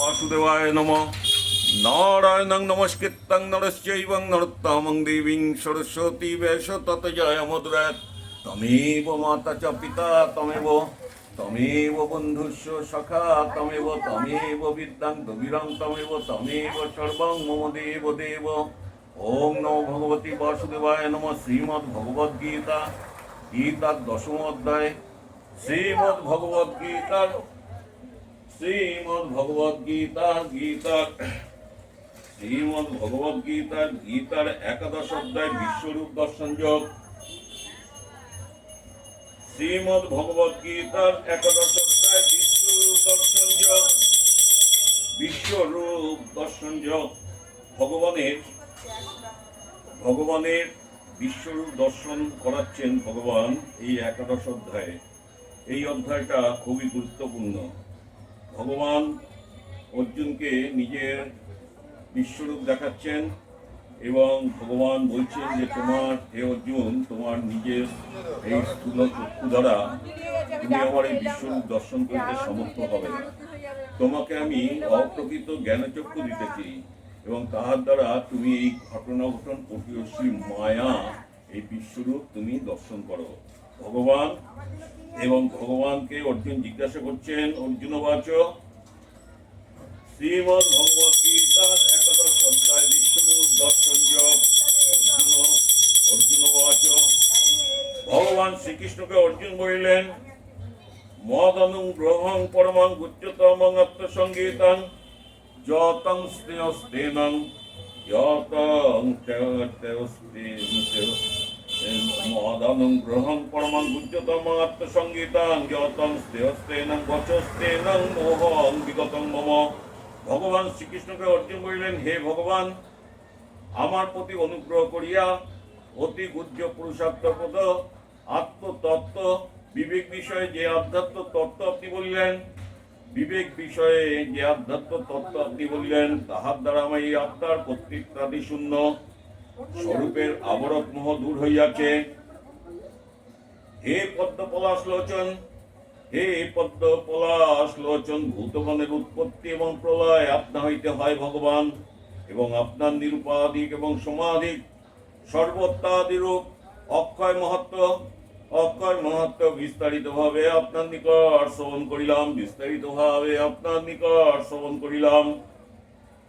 বাসুদেবায় নম নারায়ণং নমস্কৃত্যং নরশ্চৈবং নরোত্তমং দেবীং সরস্বতী বেশ তত জয় মুদ্রায় তমেব মাতা চ পিতা তমেব তমেব বন্ধুস্য সখা তমেব তমেব বিদ্যাং দবিরাং তমেব তমেব সর্বং মম দেব দেব ওম নম ভগবতী বাসুদেবায় নম শ্রীমদ্ ভগবদ্গীতা গীতার দশম অধ্যায় শ্রীমদ্ ভগবদ্গীতার শ্রীমদ্ভগবদ্গীতার গীতার শ্রীমদ্ভগবদ্গীতার গীতার একাদশ অধ্যায় বিশ্বরূপ দর্শন যোগ। শ্রীমদ্ভগবদ্গীতার একাদশ অধ্যায় বিশ্বরূপ দর্শন যোগ। বিশ্বরূপ দর্শন যোগ। ভগবানের ভগবানের বিশ্বরূপ দর্শন করাচ্ছেন ভগবান এই একাদশ অধ্যায়ে। এই অধ্যায়টা খুবই গুরুত্বপূর্ণ। ভগবান অর্জুনকে নিজের বিশ্বরূপ দেখাচ্ছেন এবং ভগবান বলছেন যে, তোমার হে অর্জুন, তোমার নিজের এই স্থূল চক্ষু দ্বারা তুমি আমার এই বিশ্বরূপ দর্শন করতে সমর্থ হবে। তোমাকে আমি অপ্রকৃত জ্ঞানচক্ষু দিতেছি এবং তাহার দ্বারা তুমি এই ঘটনা ঘটন পটিয়সী মায়া, এই বিশ্বরূপ তুমি দর্শন করো। ভগবান এবং ভগবানকে অর্জুন জিজ্ঞাসা করছেন, অর্জুন বাচ ভগবত গীতার একাদশ অধ্যায় দর্শন অর্জুন অর্জুন বাচ, ভগবান শ্রীকৃষ্ণকে অর্জুন বলিলেন, মদনু গ্রহং পরমং গুচ্যতমং আত্মসঙ্গীতং যতং স্নেহস্তেনং যতং মদনং গ্রহং পরমং গুচ্যতমং আত্মসঙ্গীতং যতং স্নেহস্তেনং মোহং বিগতং মম। ভগবান শ্রীকৃষ্ণকে অর্জুন বলিলেন হে ভগবান। আমার প্রতি অনুগ্রহ করিয়া অতি গুজ্জ পুরুষার্থপদ, আত্মতত্ত্ব, বিবেক বিষয়ে যে আধ্যাত্ম তত্ত্ব আপনি বললেন, বিবেক বিষয়ে যে আধ্যাত্ম তত্ত্ব আপনি বললেন, তাহার দ্বারা আমার এই আত্মার কর্তৃত্বাদি শূন্য। স্বরূপের আবরত মোহ দূর হইয়াছে। হে পদ্ম পলাশ লোচন হে পদ্ম পলাশ লোচন ভূতগণের উৎপত্তি এবং প্রলয় আপনা হইতে হয় ভগবান, এবং আপনার নিরুপাধিক এবং সমাধিক সর্বত্যাদিরূপ অক্ষয় মহত্ব অক্ষয় মহত্ব বিস্তারিত ভাবে আপনার নিকট শ্রবণ করিলাম বিস্তারিত ভাবে আপনার নিকট শ্রবণ করিলাম।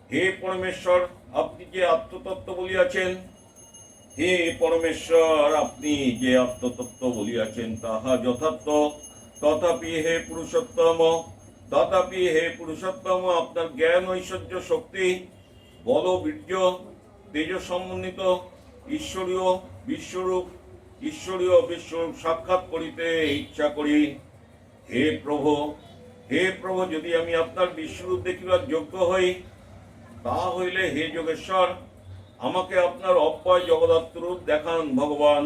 হে পরমেশ্বর আপনি যে আত্মতত্ত্ব বলিয়াছেন, হে পরমেশ্বর, আপনি যে আত্মতত্ত্ব বলিয়াছেন, তাহা যথার্থ। তথাপি হে পুরুষোত্তম, তথাপি হে পুরুষোত্তম, আপনার জ্ঞান, ঐশ্বর্য, শক্তি, বল, বীর্য, তেজ সমন্বিত, ঈশ্বরীয়, বিশ্বরূপ ঈশ্বরীয়, বিশ্বরূপ সাক্ষাৎ করিতে ইচ্ছা করি। হে প্রভু হে প্রভু, যদি আমি আপনার বিশ্বরূপ দেখিবার যোগ্য হই তা হইলে হে যোগেশ্বর, আমাকে আপনার অব্যয় জগদাত্ম রূপ দেখান ভগবান।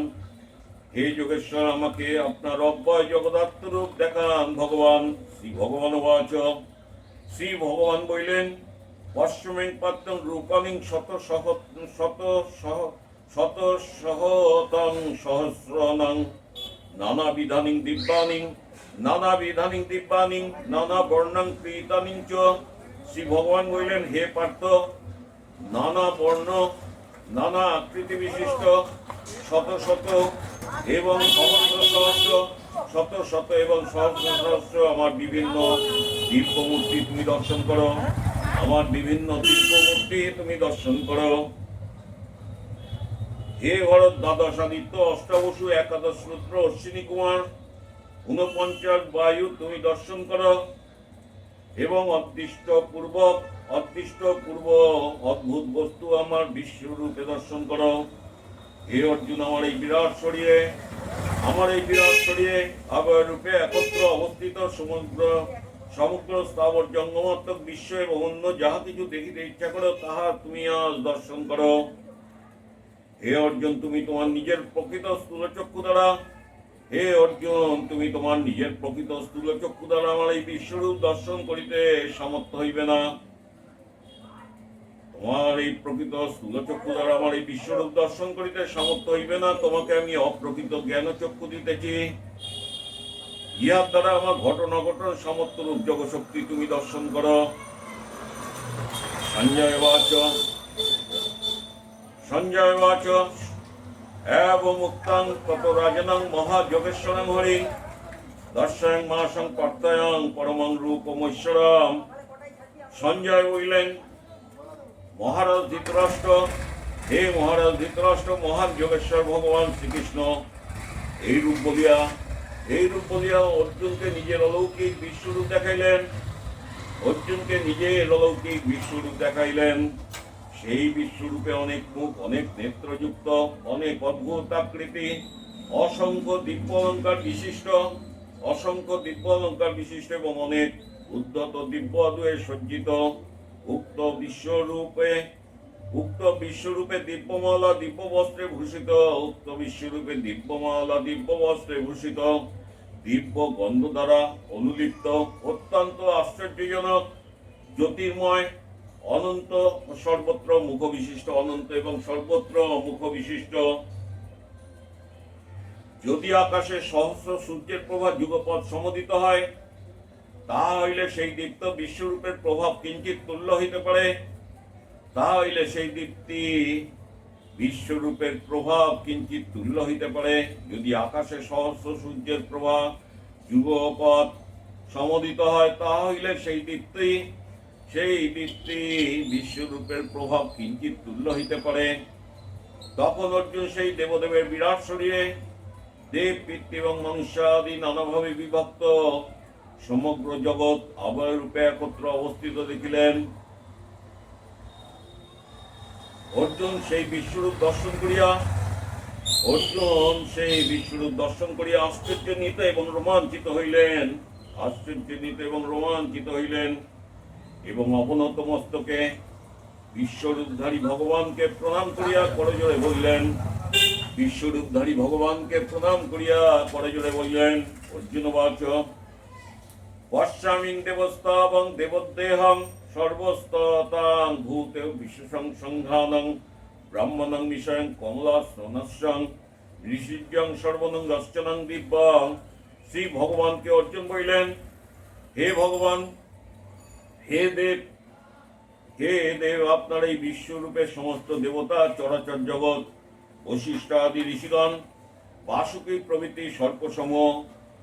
হে যোগেশ্বর, আমাকে আপনার অব্যয় জগদাত্ম রূপ দেখান ভগবান। শ্রী ভগবান বাচ শ্রী ভগবান বললেন পশ্চিমেন পাত্রং রূপালিং শত সহ শত সহ, শত সহতং সহস্রনং। নানা বিধানিং দিব্যানিং, নানা বিধানিং দিব্যানিং, নানা বর্ণং প্রীতানিং চ। শ্রী ভগবান বললেন, হে পার্থ, নানা বর্ণ, নানা আকৃতি বিশিষ্ট, শত শত এবং সহস্র সহস্র, শত শত এবং সহস্র সহস্র আমার বিভিন্ন দিব্য মূর্তি তুমি দর্শন করো। আমার বিভিন্ন দিব্য মূর্তি তুমি দর্শন করো। হে ভরত দ্বাদশ আদিত্য অষ্টাবসু একাদশ রুদ্র, অশ্বিনী কুমার, ঊনপঞ্চাশ বায়ু তুমি দর্শন করো। এবং অদৃষ্ট পূর্বক অদৃষ্ট পূর্ব অদ্ভুত বস্তু আমার বিশ্বরূপে দর্শন করো। হে অর্জুন, আমার এই বিরাট শরীরে, আমার এই বিরাট শরীরে আবয় রূপে একত্র অবস্থিত সমুদ্র সমগ্র স্থাবর জঙ্গমাত্মক বিশ্ব এবং অন্য যাহা কিছু দেখিতে ইচ্ছা করো, তাহা তুমি আজ দর্শন করো। হে অর্জুন, তুমি তোমার নিজের প্রকৃত স্থূলচক্ষু দ্বারা হে অর্জুন, তুমি তোমার নিজের প্রকৃত স্থূলচক্ষু দ্বারা আমার এই বিশ্বরূপ দর্শন করিতে সমর্থ হইবে না। তোমার এই প্রকৃত স্থূলচক্ষু দ্বারা আমার এই বিশ্বরূপ দর্শন করিতে সমর্থ হইবে না, তোমাকে আমি অপ্রকৃত জ্ঞান চক্ষু দিতেছি। ইহার দ্বারা আমার ঘটনা ঘটন সমর্থ রূপ জগশক্তি তুমি দর্শন করো। সঞ্জয় বাচ। সঞ্জয় বাচ। এবমুক্তাং তত রাজনং মহাযোগেশ্বরং হরি দর্শয়ং মাসং কর্তয়ং পরমং রূপমৈশ্বরম সঞ্জয় বললেন মহারাজ ধৃতরাষ্ট্র। হে মহারাজ ধৃতরাষ্ট্র মহান যোগেশ্বর ভগবান শ্রীকৃষ্ণ। এই রূপ বলিয়া, এই রূপ বলিয়া অর্জুনকে নিজের অলৌকিক বিশ্বরূপ দেখাইলেন। অর্জুনকে নিজের অলৌকিক বিশ্বরূপ দেখাইলেন। সেই বিশ্বরূপে অনেক মুখ, অনেক নেত্রযুক্ত, অনেক অদ্ভুত আকৃতি, অসংখ্য দিব্য অলঙ্কার বিশিষ্ট, অসংখ্য দিব্য অলঙ্কার বিশিষ্ট এবং অনেক উদ্ধত দিব্য দুয়ে সজ্জিত। উক্ত বিশ্বরূপে উক্ত বিশ্বরূপে দিব্যমালা, দিব্য বস্ত্রে ভূষিত, উক্ত বিশ্বরূপে দিব্যমালা, দিব্য বস্ত্রে ভূষিত, দিব্য গন্ধ দ্বারা অনুলিপ্ত, অত্যন্ত আশ্চর্যজনক, জ্যোতির্ময় অনন্ত সর্বত্র মুখ বিশিষ্ট অনন্ত এবং সর্বত্র মুখ বিশিষ্ট যদি আকাশে সহস্র সূর্যের প্রভাব যুগপথ সমদিত হয় তা হইলে সেই দীপ্ত বিশ্বরূপের প্রভাব কিঞ্চিত তুল্য হইতে পারে। তা হইলে সেই দীপ্তি বিশ্বরূপের প্রভাব কিঞ্চিত তুল্য হইতে পারে। যদি আকাশে সহস্র সূর্যের প্রভাব যুগপথ সমদিত হয় তা হইলে সেই দীপ্তি সেই দীপ্তি বিশ্বরূপের প্রভাব কিঞ্চিত তুল্য হইতে পারে। তখন অর্জুন সেই দেবদেবের বিরাট শরীরে দেব, পিতৃ এবং মনুষ্যাদি নানাভাবে বিভক্ত। সমগ্র জগৎ রূপে একত্র অবস্থিত দেখিলেন। অর্জুন সেই বিশ্বরূপ দর্শন করিয়া, অর্জুন সেই বিশ্বরূপ দর্শন করিয়া আশ্চর্যজনিত এবং রোমাঞ্চিত হইলেন। আশ্চর্যজনিত এবং রোমাঞ্চিত হইলেন। এবং অবনত মস্তকে বিশ্বরূপধারী ভগবানকে প্রণাম করিয়া করজোড়ে বললেন। বিশ্বরূপধারী ভগবানকে প্রণাম করিয়া করজোড়ে বললেন, অর্জুন বাচ, পশ্চামিং দেবস্তাবং দেবদেহং সর্বস্ততাং ভূতে বিশ্বসংঘানং ব্রাহ্মণং বিষয়ং কমলাসনস্যং ঋষিজ্ঞং সর্বনং রশ্চনং দিব্যং। শ্রী ভগবানকে অর্জুন বললেন, হে ভগবান হে দেব হে দেব, আপনার এই বিশ্বরূপে সমস্ত দেবতা, চরাচর জগৎ বশিষ্ঠ আদি ঋষিগণ, বাসুকী প্রভৃতি সর্পসম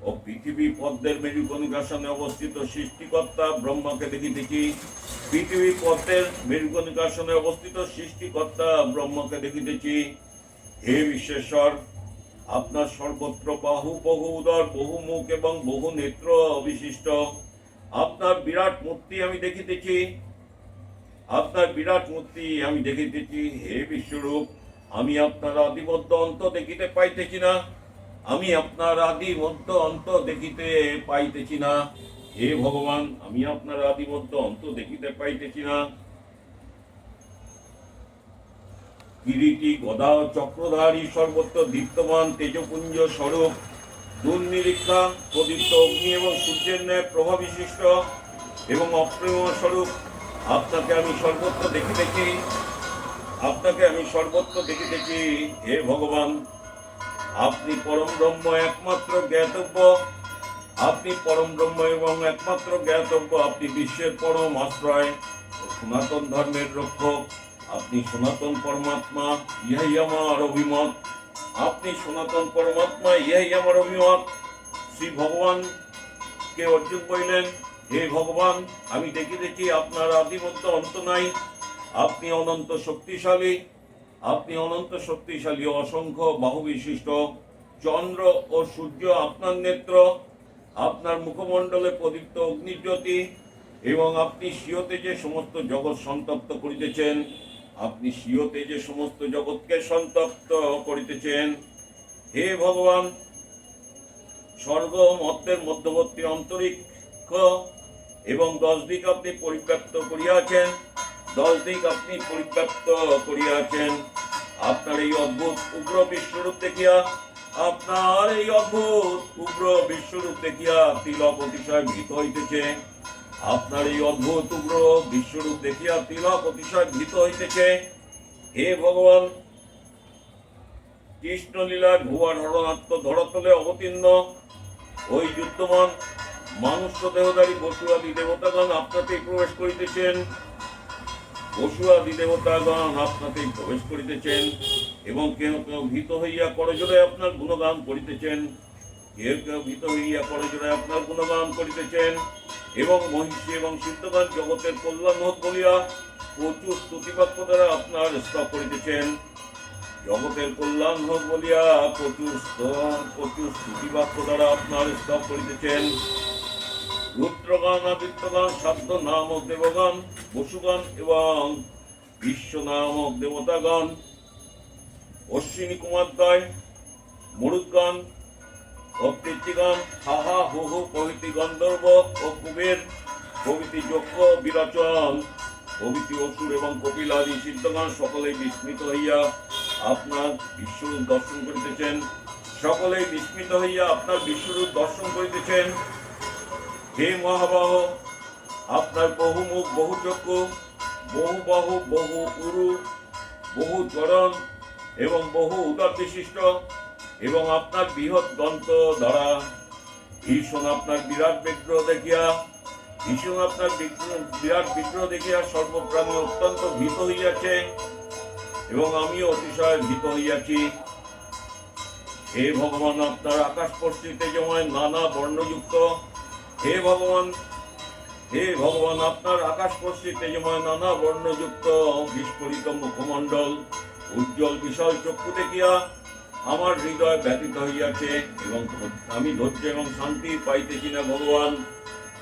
ও পৃথিবী পদ্মের মেরুকণিকাসনে অবস্থিত সৃষ্টিকর্তা ব্রহ্মাকে দেখিতেছি। পৃথিবী পদ্মের মেরুকণিকাসনে অবস্থিত সৃষ্টিকর্তা ব্রহ্মাকে দেখিতেছি। হে বিশ্বেশ্বর, আপনার সর্বত্র বাহু, বহু উদর, বহু মুখ এবং বহু নেত্র বিশিষ্ট আপনার বিরাট মূর্তি আমি দেখিতেছি। আপনার বিরাট মূর্তি আমি দেখিতেছি, হে বিশ্বরূপ। আমি আপনার আদিবদ্ধ অন্ত দেখিতে পাইতেছি না। আমি আপনার আদি মধ্য অন্ত দেখিতে পাইতেছি না। হে ভগবান, আমি আপনার আদি মধ্য অন্ত দেখিতে পাইতেছি না। কিরীটি গদা চক্রধারী সর্বত্র দীপ্তমান তেজপুঞ্জ স্বরূপ। দুর্নিরীক্ষা প্রদীপ্ত অগ্নি এবং সূর্যের ন্যায় প্রভাব বিশিষ্ট এবং অপ্রেম স্বরূপ। আপনাকে আমি সর্বত্র দেখিতেছি আপনাকে আমি সর্বত্র দেখিতেছি হে ভগবান। আপনি পরম ব্রহ্ম একমাত্র জ্ঞাতব্য। আপনি পরম ব্রহ্ম এবং একমাত্র জ্ঞাতব্য। আপনি বিশ্বের পরম আশ্রয় সনাতন ধর্মের রক্ষক। আপনি সনাতন পরমাত্মা, ইহাই আমার অভিমত। আপনি সনাতন পরমাত্মা, ইহাই আমার অভিমত। শ্রী ভগবান কে অর্জুন কইলেন হে ভগবান, আমি দেখিতেছি আপনার আদিমত্য অন্ত নাই। আপনি অনন্ত শক্তিশালী, আপনি অনন্ত শক্তিশালী অসংখ্য বাহু বিশিষ্ট চন্দ্র ও সূর্য আপনার নেত্র, আপনার মুখমণ্ডলে প্রদীপ্ত অগ্নিজ্যোতি এবং আপনি সিওতে যে সমস্ত জগৎ সন্তপ্ত করিতেছেন আপনি সিওতে যে সমস্ত জগৎকে সন্তপ্ত করিতেছেন, হে ভগবান স্বর্গ মত্তের মধ্যবর্তী অন্তরিক্ষ এবং দশ দিক আপনি পরিব্যাপ্ত করিয়াছেন, দশ দিক আপনি পরিব্যাপ্ত করিয়াছেন। আপনার এই অদ্ভুত উগ্র বিশ্বরূপ দেখিয়া, আপনার এই অদ্ভুত উগ্র বিশ্বরূপ দেখিয়া তিলক অতিশয় ভীত হইতেছে। আপনার এই অদ্ভুত উগ্র বিশ্বরূপ দেখিয়া তিলক অতিশয় ভীত হইতেছে। হে ভগবান কৃষ্ণলীলার ভুয়ার হরণাত্ম ধরতলে অবতীর্ণ, ওই যুদ্ধমান মানুষ দেহদারী বসু আদি দেবতাগণ আপনাতেই প্রবেশ করিতেছেন। বসু আদি দেবতাগণ আপনাকে প্রবেশ করিতেছেন এবং কেউ কেউ ভীত হইয়া করজোরে আপনার গুণগান করিতেছেন। কেউ কেউ হইয়া করজোরে আপনার গুণগান করিতেছেন এবং মহিষী এবং সিদ্ধগণ জগতের কল্যাণ হোক বলিয়া প্রচুর স্তুতিবাক্য দ্বারা আপনার স্তব করিতেছেন। জগতের কল্যাণ হোক বলিয়া প্রচুর প্রচুর স্তুতিবাক্য দ্বারা আপনার স্তব করিতেছেন। রুদ্রগান, আদিত্যগান সাধ্য নামক দেবগণ বসুগান এবং বিশ্ব নামক দেবতাগণ অশ্বিনী কুমারদ্বয় মরুদ্গান অকৃতিগান হাহা হু হু প্রভৃতি গন্ধর্ব ও কুবের প্রভৃতি যক্ষ বিরচন। প্রভৃতি অসুর এবং কপিল আদি সিদ্ধগণ সকলেই বিস্মিত হইয়া আপনার বিশ্বরূপ দর্শন করিতেছেন। সকলেই বিস্মিত হইয়া আপনার বিশ্বরূপ দর্শন করিতেছেন। হে মহাবাহ, আপনার বহু মুখ বহু চক্ষু বহু বাহু বহু উরু, বহু চরণ এবং বহু উদার বিশিষ্ট এবং আপনার বৃহৎ দন্ত দ্বারা ভীষণ আপনার বিরাট বিগ্রহ দেখিয়া, ভীষণ আপনার বিরাট বিগ্রহ দেখিয়া সর্বপ্রাণী অত্যন্ত ভীত হইয়াছে এবং আমিও অতিশয় ভীত হইয়াছি। হে ভগবান, আপনার আকাশ পশ্চিতে যেমন নানা বর্ণযুক্ত। হে ভগবান হে ভগবান, আপনার আকাশ পশ্চিতে যেমন নানা বর্ণযুক্ত বিস্ফোরিত মুখমণ্ডল, উজ্জ্বল বিশাল চক্ষু দেখিয়া আমার হৃদয় ব্যতীত হইয়াছে এবং আমি ধৈর্য এবং শান্তি পাইতেছি না ভগবান।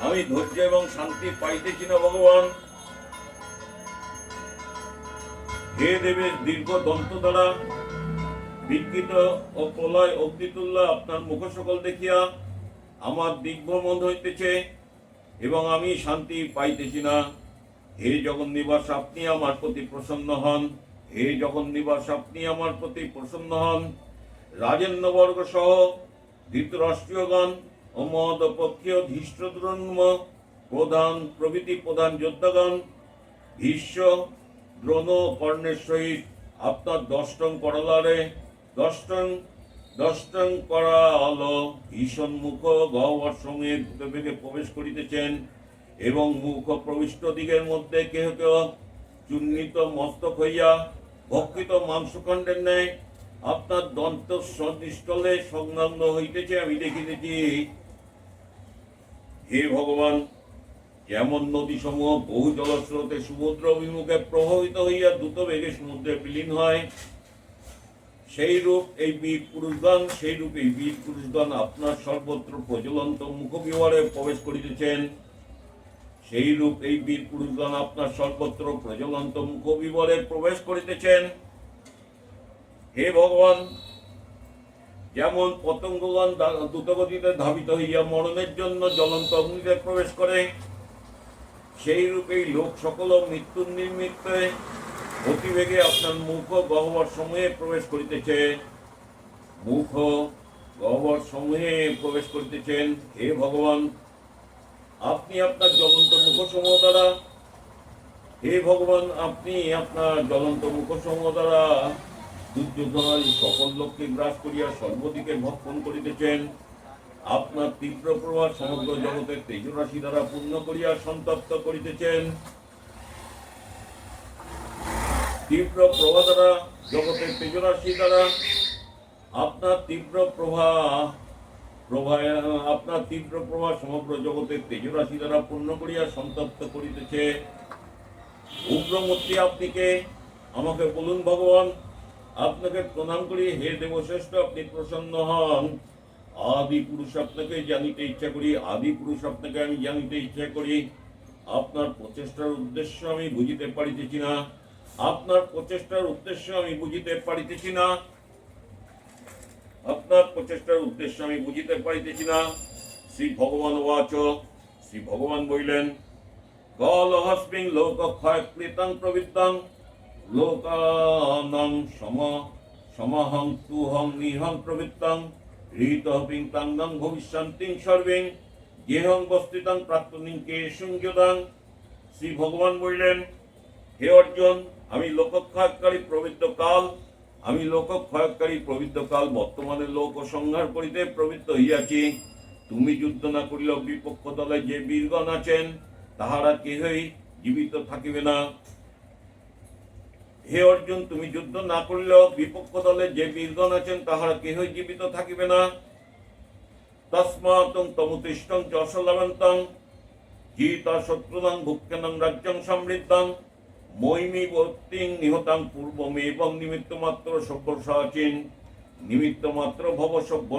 আমি ধৈর্য এবং শান্তি পাইতেছি না ভগবান। হে দেবের দীর্ঘ দন্ত দ্বারা বিকৃত ও প্রলয় অগ্নিতুল্য আপনার মুখ সকল দেখিয়া আমার দিগ্ভ্রমণ হইতেছে এবং আমি শান্তি পাইতেছি না। হে জগন্নিবাস, আপনি আমার প্রতি প্রসন্ন হন। হে জগন্নিবাস, আপনি আমার প্রতি প্রসন্ন হন। রাজেন্দ্রবর্গ সহ ধৃতরাষ্ট্রীয়গণ ও মদপক্ষীয় ধৃষ্টদ্রন্ম প্রধান প্রভৃতি প্রধান যোদ্ধাগণ, ভীষ্ম, দ্রোণ, কর্ণের সহিত আপনার দষ্টং করলারে দষ্টং দষ্টং করা আলো ভীষণ মুখ গহ্বর সঙ্গে ভূতে বেগে প্রবেশ করিতেছেন এবং মুখ প্রবিষ্ট দিকের মধ্যে কেহ কেহ চূর্ণিত মস্তক হইয়া ভক্ষিত মাংসখণ্ডের ন্যায় আপনার দন্ত সদৃষ্টলে সংলগ্ন হইতেছে, আমি দেখিতেছি। হে ভগবান, যেমন নদী সমূহ বহু জলস্রোতে সমুদ্র অভিমুখে প্রভাবিত হইয়া দ্রুত বেগে সমুদ্রে বিলীন হয়, সেই রূপ এই বীর পুরুষগণ, সেই রূপ এই বীর পুরুষগণ আপনার সর্বত্র প্রজ্বলন্ত মুখ বিহারে প্রবেশ করিতেছেন। সেই রূপ এই বীর পুরুষগণ আপনার সর্বত্র প্রজ্বলন্ত মুখ বিবরে প্রবেশ করিতেছেন। হে ভগবান, যেমন পতঙ্গগণ দ্রুতগতিতে ধাবিত হইয়া মরণের জন্য জ্বলন্ত অগ্নিতে প্রবেশ করে, সেই রূপেই লোক সকল মৃত্যুর নিমিত্তে অতিবেগে আপনার মুখ গহ্বর সমূহে প্রবেশ করিতেছে। মুখ গহ্বর সমূহে প্রবেশ করিতেছেন। হে ভগবান, আপনি আপনার জ্বলন্ত মুখ সমূহ দ্বারা হে ভগবান, আপনি আপনার জ্বলন্ত মুখ সমূহ দ্বারা দুর্যোধন সকল লোককে গ্রাস করিয়া সর্বদিকে ভক্ষণ করিতেছেন। আপনার তীব্র প্রভাব সমগ্র জগতের তেজরাশি দ্বারা পূর্ণ করিয়া সন্তপ্ত করিতেছেন। তীব্র প্রভা দ্বারা, জগতের তেজরাশি দ্বারা আপনার তীব্র প্রভা প্রভা আপনার তীব্র প্রভা সমগ্র জগতের তেজরাশি দ্বারা পূর্ণ করিয়া সন্তপ্ত করিতেছে। উগ্রমূর্তি আপনিকে আমাকে বলুন, ভগবান। আপনাকে প্রণাম করি হে দেবশ্রেষ্ঠ, আপনি প্রসন্ন হন। আদি পুরুষ আপনাকে জানিতে ইচ্ছা করি, আদি পুরুষ আপনাকে আমি জানিতে ইচ্ছা করি। আপনার প্রচেষ্টার উদ্দেশ্য আমি বুঝিতে পারিতেছি না। আপনার প্রচেষ্টার উদ্দেশ্য আমি বুঝিতে পারিতেছি না। আপনার প্রচেষ্টার উদ্দেশ্য আমি বুঝিতে পারিতেছি না। শ্রী ভগবান ওয়াচ শ্রী ভগবান বলিলেন, কলহস্মিং লোকক্ষয় কৃতং প্রবৃত্তং লোকানাং সম সমহং তুহং নিহং প্রবৃত্তং হৃতহপিং তাঙ্গং ভবিষ্যন্তিং সর্বিং গেহং বস্তিতং প্রাক্তনিং কে সংযোদাং শ্রী ভগবান বললেন হে অর্জুন আমি লোকক্ষয়কারী প্রবৃত্ত কাল আমি লোকক্ষয়কারী প্রবৃত্ত কাল বর্তমানে লোক সংহার করিতে প্রবৃত্ত হইয়াছি তুমি যুদ্ধ না করিলেও বিপক্ষ দলে যে বীরগণ আছেন তাহারা কেহই জীবিত থাকিবে না হে অর্জুন, তুমি যুদ্ধ না করলেও বিপক্ষ দলে যে বীরগণ আছেন, তাহারা কেহই জীবিত থাকিবে না। তস্মাতং তমুতিষ্ঠং যশলবন্তং জিতা শত্রুনাং ভুক্ষেনং রাজ্যং সমৃদ্ধং, মৈমি বর্তিং নিহতাং পূর্বমেবং নিমিত্ত মাত্র সভ্য নিমিত্ত মাত্র ভব সভ্য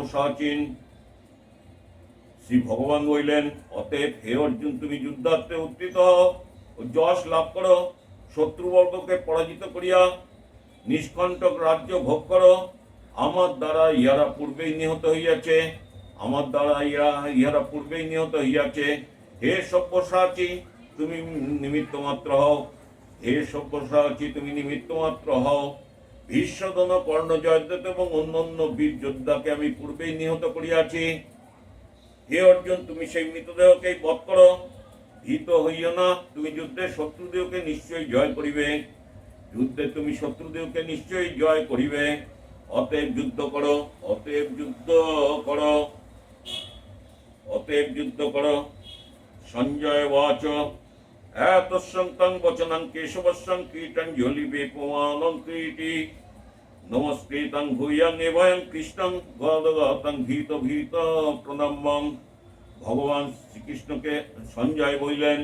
শ্রী ভগবান বললেন, অতএব হে অর্জুন, তুমি যুদ্ধার্থে উত্থিত হও ও যশ লাভ করো। শত্রুবর্গকে পরাজিত করিয়া নিষ্কণ্টক রাজ্য ভোগ করো। আমার দ্বারা ইহারা পূর্বেই নিহত হইয়াছে। আমার দ্বারা ইহা, ইহারা পূর্বেই নিহত হইয়াছে। হে সব্যসাচী, তুমি নিমিত্ত মাত্র হও। হে সব্যসাচী, তুমি নিমিত্ত মাত্র হও। ভীষ্মদন কর্ণ জয়দেব এবং অন্যান্য বীর যোদ্ধাকে আমি পূর্বেই নিহত করিয়াছি। হে অর্জুন, তুমি সেই মৃতদেহকেই বধ করো। ভীত হইও না, তুমি যুদ্ধে শত্রুদেহকে নিশ্চয়ই জয় করিবে। যুদ্ধে তুমি শত্রুদেহকে নিশ্চয়ই জয় করিবে। অতএব যুদ্ধ করো, অতএব যুদ্ধ করো। অতএব যুদ্ধ করো। সঞ্জয় বাচ এতসন্তং বচনং কেশবস্যং কীটাঞ্জলি বেপমানং কীটি। নমস্কৃতং ভূয়াং এভয়ং কৃষ্ণং গদগতং ভীত ভীত প্রণম্যং। ভগবান শ্রীকৃষ্ণকে সঞ্জয় বললেন,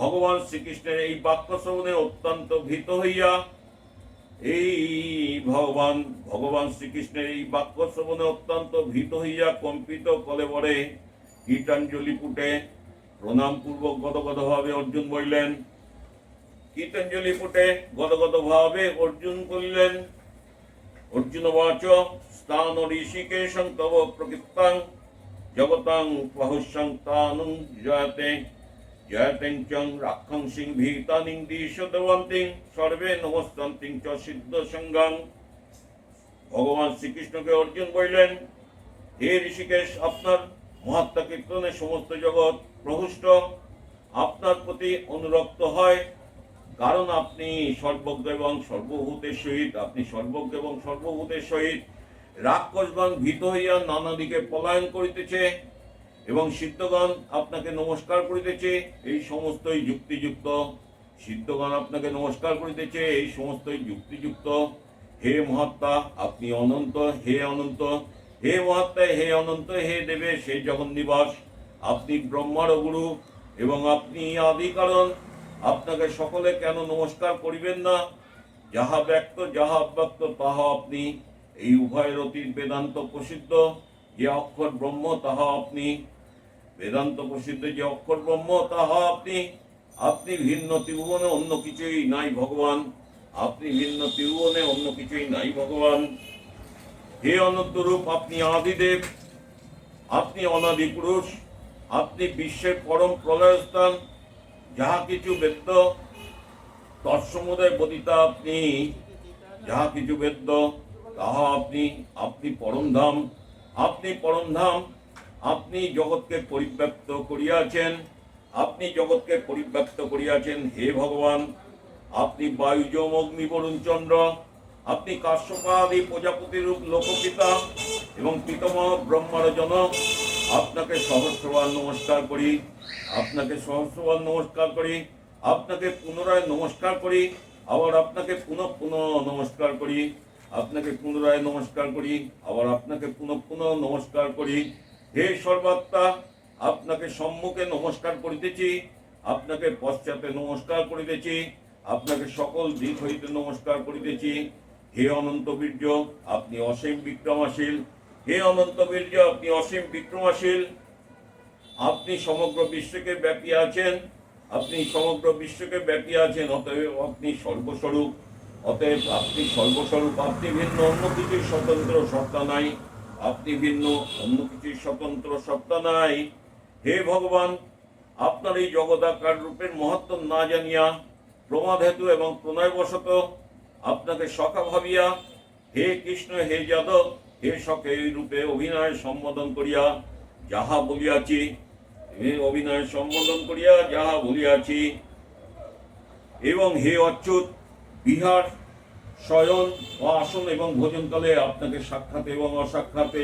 ভগবান শ্রীকৃষ্ণের এই বাক্য শ্রবণে অত্যন্ত ভীত হইয়া, এই ভগবান ভগবান শ্রীকৃষ্ণের এই বাক্য শ্রবণে অত্যন্ত ভীত হইয়া কম্পিত কলেবরে কীটাঞ্জলি পুটে প্রণাম পূর্বক গদগদ ভাবে অর্জুন বললেন কীটাঞ্জলি পুটে গদগদ ভাবে অর্জুন বললেন, অর্জুন বাচ, স্থান ঋষিকেশং তব প্রকৃতাং জগতাং প্রহস্যং তানুং জয়তে, জয়তেং চং রাক্ষং সিং ভীতানিং দিশদবন্তিং সর্বে নমস্তন্তিং চ সিদ্ধ সঙ্গং ভগবান শ্রীকৃষ্ণকে অর্জুন বললেন, হে ঋষিকেশ, আপনার মহাত্মা কীর্তনে সমস্ত জগৎ প্রহুষ্ট আপনার প্রতি অনুরক্ত হয়, কারণ আপনি সর্বজ্ঞ এবং সর্বভূতের সহিত, আপনি সর্বজ্ঞ এবং সর্বভূতের সহিত রাক্ষসগণ ভীত হইয়া নানা দিকে পলায়ন করিতেছে এবং সিদ্ধগণ আপনাকে নমস্কার করিতেছে। এই সমস্তই যুক্তিযুক্ত। সিদ্ধগণ আপনাকে নমস্কার করিতেছে। এই সমস্তই যুক্তিযুক্ত। হে মহাত্মা, আপনি অনন্ত। হে অনন্ত। হে মহাত্মা, হে অনন্ত। হে দেবে, সে জগন নিবাস আপনি ব্রহ্মার গুরু এবং আপনি আদি কারণ। আপনাকে সকলে কেন নমস্কার করিবেন না? যাহা ব্যক্ত, যাহা অব্যক্ত, তাহা আপনি এই উভয়ের অতীত বেদান্ত প্রসিদ্ধ, যে অক্ষর ব্রহ্ম, তাহা আপনি। বেদান্ত প্রসিদ্ধ, যে অক্ষর ব্রহ্ম, তাহা আপনি। আপনি ভিন্ন ত্রিভুবনে অন্য কিছুই নাই ভগবান। আপনি ভিন্ন ত্রিভুবনে অন্য কিছুই নাই ভগবান। হে অনন্ত রূপ, আপনি আদিদেব। আপনি অনাদি পুরুষ। আপনি বিশ্বের পরম প্রলয়স্থান। যাহা কিছু বেদ্য, তৎসমুদয় বদিতা আপনি। যাহা কিছু বেদ্য তাহা আপনি আপনি পরম ধাম, আপনি পরম ধাম, আপনি জগৎকে পরিব্যাপ্ত করিয়াছেন, আপনি জগৎকে পরিব্যাপ্ত করিয়াছেন হে ভগবান। আপনি বায়ুজম অগ্নি বরুণ চন্দ্র, আপনি কাশ্যপাদি প্রজাপতি রূপ লোকপিতা এবং পিতামহ ব্রহ্মার জনক আপনাকে সহস্রবার নমস্কার করি, আপনাকে সহস্রবার নমস্কার করি, আপনাকে পুনরায় নমস্কার করি, আবার আপনাকে পুনঃ পুনঃ নমস্কার করি। আপনাকে পুনরায় নমস্কার করি, আবার আপনাকে পুনঃ পুনঃ নমস্কার করি। হে সর্বাত্মা, আপনাকে সম্মুখে নমস্কার করিতেছি, আপনাকে পশ্চাতে নমস্কার করিতেছি, আপনাকে সকল দিক হইতে নমস্কার করিতেছি। হে অনন্ত বীর্য, আপনি অসীম বিক্রমাশীল। হে অনন্ত বীর্য, আপনি অসীম বিক্রমাশীল। আপনি সমগ্র বিশ্বকে ব্যাপী আছেন, আপনি সমগ্র বিশ্বকে ব্যাপী আছেন, অতএব আপনি সর্বস্বরূপ। অতএব আপনি সর্বস্বরূপ, আপনি ভিন্ন, অন্য কিছুর স্বতন্ত্র সত্তা নাই। আপনি ভিন্ন, অন্য কিছুর স্বতন্ত্র সত্তা নাই। হে ভগবান, আপনার এই জগদাকার রূপের মহত্ব না জানিয়া প্রমাদ হেতু এবং প্রণয়বশত আপনাকে সখা ভাবিয়া, হে কৃষ্ণ, হে যাদব হে সখে এই রূপে অভিনয় সম্বোধন করিয়া যাহা বলিয়াছি, হে অভিনয় সম্বোধন করিয়া যাহা বলিয়াছি। এবং হে অচ্যুত বিহার শয়ন ও আসন এবং ভোজনকালে আপনাকে সাক্ষাৎ এবং অসাক্ষাতে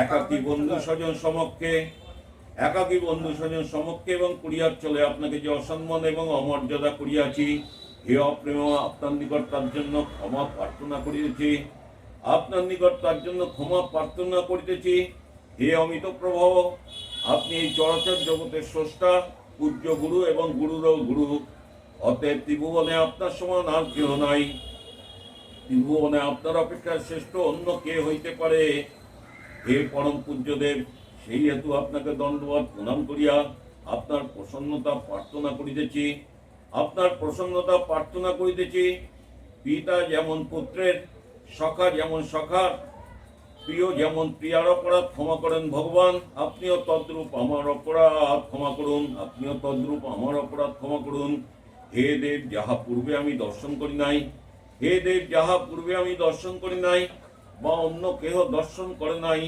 একাকী বন্ধু স্বজন সমক্ষে একাকী বন্ধু স্বজন সমক্ষে এবং কুরিয়ার চলে আপনাকে যে অসম্মান এবং অমর্যাদা করিয়াছি হে অপ্রেম আপনার নিকট তার জন্য ক্ষমা প্রার্থনা করিতেছি। আপনার নিকট তার জন্য ক্ষমা প্রার্থনা করিতেছি। হে অমিত প্রভব আপনি এই চরাচর জগতের স্রষ্টা পূজ্য গুরু এবং গুরুরও গুরু অতএব ত্রিভুবনে আপনার সমান আর কেহ নাই। ত্রিভুবনে আপনার অপেক্ষা শ্রেষ্ঠ অন্য কে হইতে পারে? হে পরম পূজ্যদেব, সেই হেতু আপনাকে দণ্ডবাদ প্রণাম করিয়া আপনার প্রসন্নতা প্রার্থনা করিতেছি। আপনার প্রসন্নতা প্রার্থনা করিতেছি। পিতা যেমন পুত্রের, সখা যেমন সখার, প্রিয় যেমন প্রিয়ার অপরাধ ক্ষমা করেন ভগবান, আপনিও তদ্রূপ আমার অপরাধ ক্ষমা করুন, আপনিও তদ্রূপ আমার অপরাধ ক্ষমা করুন। হে দেব, যাহা পূর্বে আমি দর্শন করি নাই, হে দেব, যাহা পূর্বে আমি দর্শন করি নাই, বা অন্য কেহ দর্শন করে নাই,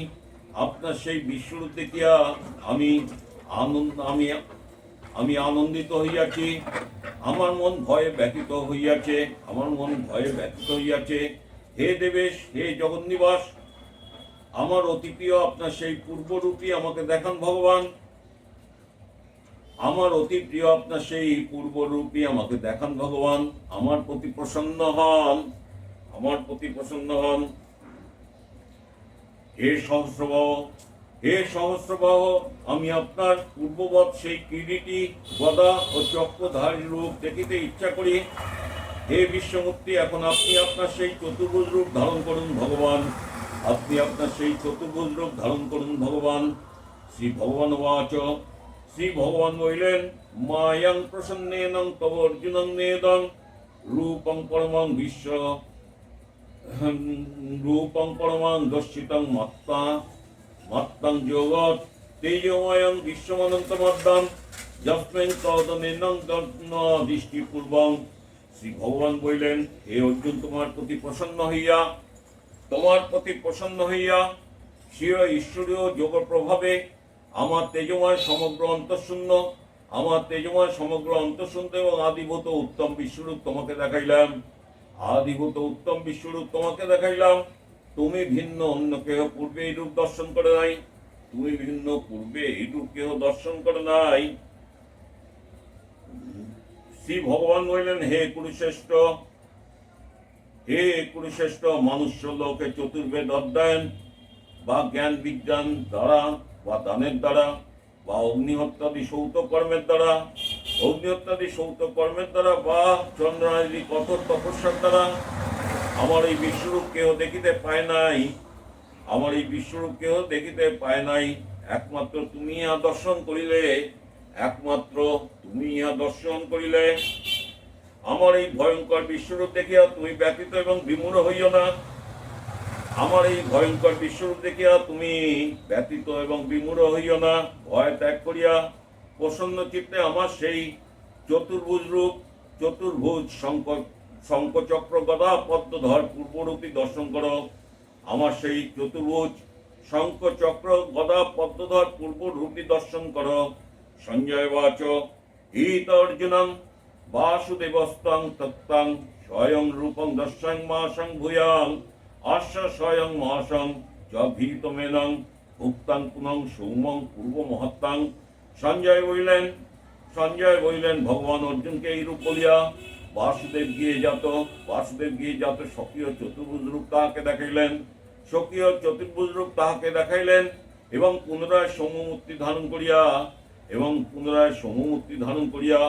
আপনার সেই বিশ্বরূপ দেখিয়া আমি আনন্দ, আমি আমি আনন্দিত হইয়াছি, আমার মন ভয়ে ব্যথিত হইয়াছে, আমার মন ভয়ে ব্যথিত হইয়াছে। হে দেবেশ, হে জগন্নিবাস, আমার অতি প্রিয়, আপনার সেই পূর্বরূপী আমাকে দেখান, ভগবান। আমার অতি প্রিয় আপনার সেই পূর্বরূপী, আমাকে দেখান ভগবান, আমার প্রতি প্রসন্ন হন, আমার প্রতি প্রসন্ন হন। হে সহস্রবাহ হে সহস্রবাহ, আমি আপনার পূর্ববৎ সেই কিরীটি, গদা ও চক্রধারী রূপ দেখিতে ইচ্ছা করি। হে বিশ্বমূর্তি, এখন আপনি আপনার সেই চতুর্ভুজ রূপ ধারণ করুন ভগবান। আপনি আপনার সেই চতুর্ভুজ রূপ ধারণ করুন ভগবান। শ্রী ভগবান বাচ শ্রী ভগবান বলিলেন মায়াং প্রসন্নেনং তব অর্জুনং নেদং রূপং পরমং বিশ্ব রূপং পরমাং দর্শিতং মত্তা মত্তং জগৎ তেজময়ং বিশ্বমনন্তমদ্দাম যস্মেন তদনেনং দর্ন দৃষ্টিপূর্বং শ্রী ভগবান বললেন হে অর্জুন, তোমার প্রতি প্রসন্ন হইয়া, তোমার প্রতি প্রসন্ন হইয়া স্বীয় ঈশ্বরীয় যোগ প্রভাবে আমার তেজময় সমগ্র অন্তঃশূন্য, আমার তেজময় সমগ্র অন্তঃশূন্য এবং আদিভূত উত্তম বিশ্বরূপ তোমাকে দেখাইলাম। আদিভূত উত্তম বিশ্বরূপ তোমাকে দেখাইলাম। তুমি ভিন্ন, অন্য কেহ পূর্বে এই রূপ দর্শন করে নাই। তুমি ভিন্ন, পূর্বে এই রূপ কেহ দর্শন করে নাই। শ্রী ভগবান বললেন, হে কুরুশ্রেষ্ঠ হে কুরুশ্রেষ্ঠ মনুষ্য লোকে চতুর্বেদ অধ্যয়ন বা জ্ঞান বিজ্ঞান দ্বারা বা দানের দ্বারা, বা অগ্নিহত্যাদি সৌত কর্মের দ্বারা, অগ্নিহত্যাদি সৌত কর্মের দ্বারা, বা চন্দ্রাদি কঠোর তপস্যার দ্বারা, আমার এই বিশ্বরূপ কেহ দেখিতে পায় নাই। আমার এই বিশ্বরূপ কেহ দেখিতে পায় নাই। একমাত্র তুমি ইহা দর্শন করিলে, একমাত্র তুমি ইহা দর্শন করিলে। আমার এই ভয়ঙ্কর বিশ্বরূপ দেখিয়া তুমি ব্যতীত এবং বিমূঢ় হইও না। আমার এই ভয়ঙ্কর বিশ্বরূপ দেখিয়া তুমি ব্যতীত এবং বিমূঢ় হইও না, ভয় ত্যাগ করিয়া প্রসন্ন চিত্তে আমার সেই চতুর্ভুজ রূপ, চতুর্ভুজ শঙ্ক শঙ্কচক্র গদা পদ্মধর পূর্বরূপী দর্শন করো। আমার সেই চতুর্ভুজ শঙ্কচক্র গদা পদ্মধর পূর্বরূপী দর্শন করো। সঞ্জয় বাচ, হিত অর্জুনম বাসুদেবস্তং তত্তং, স্বয়ং রূপং দর্শং মাসং ভূয়াং আশ্ব স্বয়ং মহাসং চ ভীতমেনং ভুক্তাং পুনং সৌমং পূর্ব মহত্তাং সঞ্জয় বলিলেন সঞ্জয় বলিলেন, ভগবান অর্জুনকে এই রূপ বলিয়া, বাসুদেব গিয়ে যাত, বাসুদেব গিয়ে যাত স্বকীয় চতুর্ভুজ রূপ তাহাকে দেখাইলেন, স্বকীয় চতুর্ভুজ রূপ তাহাকে দেখাইলেন এবং পুনরায় সমমূর্তি ধারণ করিয়া, এবং পুনরায় সমমূর্তি ধারণ করিয়া,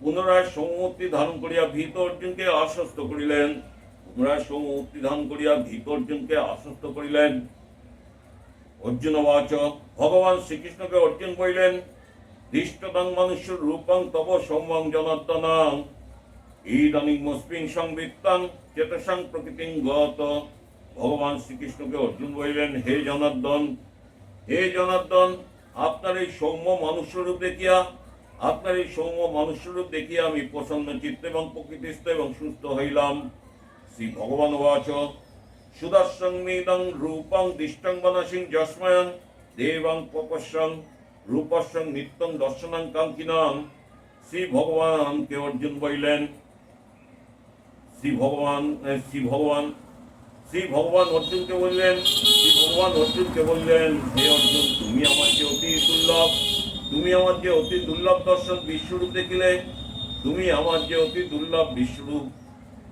পুনরায় সমমূর্তি ধারণ করিয়া ভীত অর্জুনকে আশ্বস্ত করিলেন। সমমূর্তি ধারণ করিয়া ভীত অর্জুনকে আশ্বস্ত করিলেন। অর্জুন বাচ ভগবান শ্রীকৃষ্ণকে অর্জুন কইলেন দৃষ্টতং মনুষ্য রূপং তব সৌমং জনার্দনং। ইদানিং মস্মিং সংবৃত্তাং চেতসং প্রকৃতিং গত। ভগবান শ্রীকৃষ্ণকে অর্জুন বলিলেন হে জনার্দন হে জনার্দন, আপনার এই সৌম্য মনুষ্যরূপ দেখিয়া, আপনার এই সৌম্য মনুষ্যরূপ দেখিয়া আমি প্রসন্ন চিত্ত এবং প্রকৃতিস্থ এবং সুস্থ হইলাম। শ্রী ভগবান বাচ সুদর্শংমিদং রূপং দিষ্টং বনসিং যস্ময়ং দেবং পপস্যং রূপস্যং নিত্যং দর্শনং কাঙ্কিনং শ্রী ভগবানকে অর্জুন বইলেন শ্রী ভগবান শ্রী ভগবান শ্রী ভগবান অর্জুনকে বললেন শ্রী ভগবান অর্জুনকে বললেন, হে অর্জুন, তুমি আমার যে অতি দুর্লভ, তুমি আমার যে অতি দুর্লভ দর্শন বিশ্বরূপ দেখিলে, তুমি আমার যে অতি দুর্লভ বিশ্বরূপ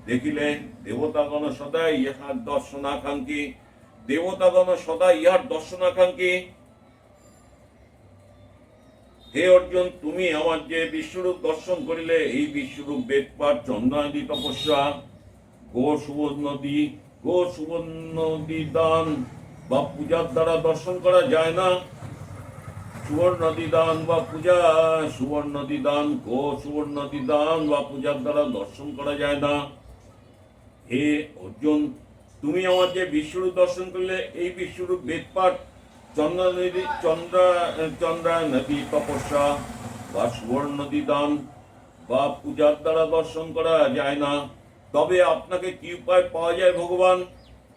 দেখিলে দেবতাগণ সদাই ইহার দর্শনাকাঙ্ক্ষী। দেবতাগণ সদা ইহার দর্শনাকাঙ্ক্ষী। হে অর্জুন, তুমি আমার যে বিশ্বরূপ দর্শন করিলে, এই বিশ্বরূপ বেদপাঠ চন্দ্রাদি তপস্যা। গো সুবর্ণ নদী গো সুবর্ণ নদী দান। বা পূজার দ্বারা দর্শন করা যায় না। সুবর্ণ নদী দান বা পূজা, সুবর্ণ নদী দান। গো সুবর্ণ নদী দান বা পূজার দ্বারা দর্শন করা যায় না। হে অর্জুন, তুমি আমার যে বিশ্বরূপ দর্শন করলে এই বিশ্বরূপ বেদপাঠ চন্দ্র নদী চন্দ্র চন্দ্রা নদী তপস্যা বা সুবর্ণ নদী দান বা পূজার দ্বারা দর্শন করা যায় না। তবে আপনাকে কি উপায় পাওয়া যায় ভগবান?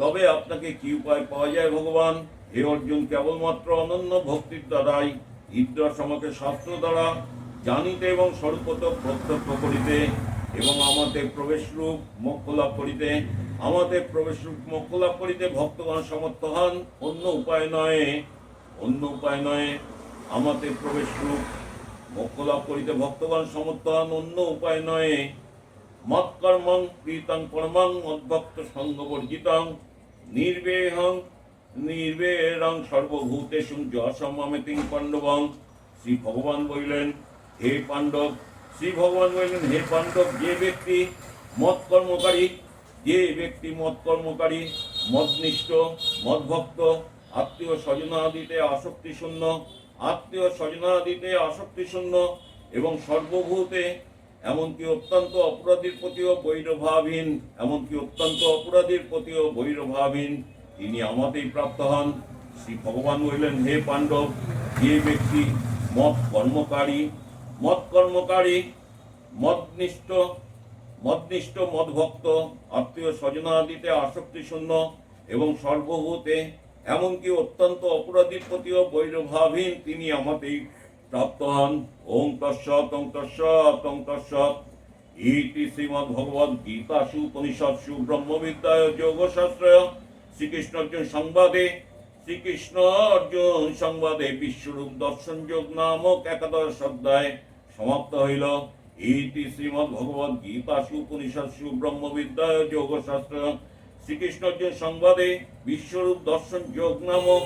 তবে আপনাকে কি উপায় পাওয়া যায় ভগবান? হে অর্জুন, কেবলমাত্র অনন্য ভক্তির দ্বারাই ইদ্রাস আমাকে শাস্ত্র দ্বারা জানিতে এবং স্বরূপত প্রত্যক্ষ করিতে এবং আমাদের প্রবেশ রূপ মোক্ষ লাভ করিতে আমাদের প্রবেশ রূপ মোক্ষ লাভ করিতে ভক্তগণ সমর্থ হন। অন্য উপায় নয়, অন্য উপায় নয়, আমাদের প্রবেশ রূপ মোক্ষ লাভ করিতে ভক্তগণ সমর্থ হন। অন্য উপায় নয়, মৎকর্মং প্রীতং কর্মং মদ্ভক্ত সঙ্গবর্জিতং নির্বেহং নির্বেরং সর্বভূতেষু যসমমিতিং পাণ্ডবং। শ্রী ভগবান বললেন, হে পাণ্ডব শ্রী ভগবান বললেন, হে পাণ্ডব, যে ব্যক্তি মত কর্মকারী যে ব্যক্তি মত কর্মকারী মদনিষ্ঠ, মদভক্ত, আত্মীয় স্বজনাদিতে আসক্তি শূন্য আত্মীয় স্বজনাদিতে আসক্তি শূন্য এবং সর্বভূতে এমনকি অত্যন্ত অপরাধীর প্রতিও বৈরভাবহীন, এমনকি অত্যন্ত অপরাধীর প্রতিও বৈরভাবহীন, তিনি আমাতেই প্রাপ্ত হন। শ্রী ভগবান বললেন, হে পাণ্ডব, যে ব্যক্তি মত কর্মকারী মত কর্মকারী মদনিষ্ঠ মদনিষ্ঠ মদভক্ত আত্মীয় স্বজনাদিতে আসক্তি শূন্য এবং সর্বভূতে, এমনকি অত্যন্ত অপরাধীর প্রতিও বৈরভাবহীন তিনি আমাতেই প্রাপ্ত হন। ওং তৎসৎ ওং তৎসৎ ওং তৎসৎ। ইতি শ্রীমদ্ ভগবদ গীতাসু উপনিষৎসু ব্রহ্মবিদ্যায় যোগশাস্ত্র শ্রীকৃষ্ণ অর্জুন সংবাদে, শ্রীকৃষ্ণ অর্জুন সংবাদে বিশ্বরূপ দর্শন যোগ নামক একাদশ অধ্যায় সমাপ্ত হইল। ইতি শ্রীমদ্ ভগবদ গীতাসু উপনিষৎসু ব্রহ্মবিদ্যায় যোগশাস্ত্র। শ্রীকৃষ্ণ যে সংবাদে বিশ্বরূপ দর্শন যোগ নামক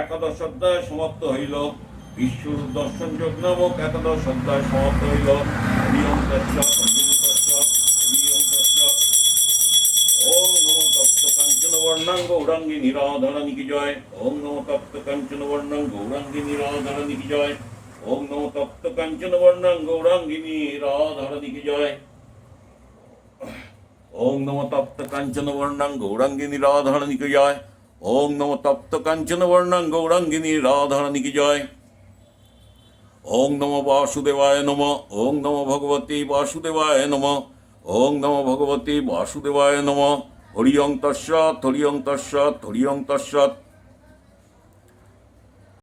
একাদশ অধ্যায় সমাপ্ত হইল। বিশ্বরূপ দর্শন যোগ নামক একাদশ অধ্যায় সমাপ্ত হইল। গৌরাঙ্গী নিরাধরণী কি জয়? ওম নমো তপ্ত কাঞ্চন বর্ণাং গৌরাঙ্গী নিরাধরণী কি জয়? ওম নমো তপ্ত কাঞ্চন বর্ণাং গৌরাঙ্গিনী রাধারণী কি জয়। ওম নমো তপ্ত কাঞ্চন বর্ণাং গৌরাঙ্গিনী রাধারণী কি জয়। ওং নমো বাসুদেবায় নম। ওং নমো ভগবতী বাসুদেবায় নম। ওং নমো ভগবতী বাসুদেবায় নম। হরি ওং তৎসৎ হরি ওং তৎসৎ হরি তৎসৎ।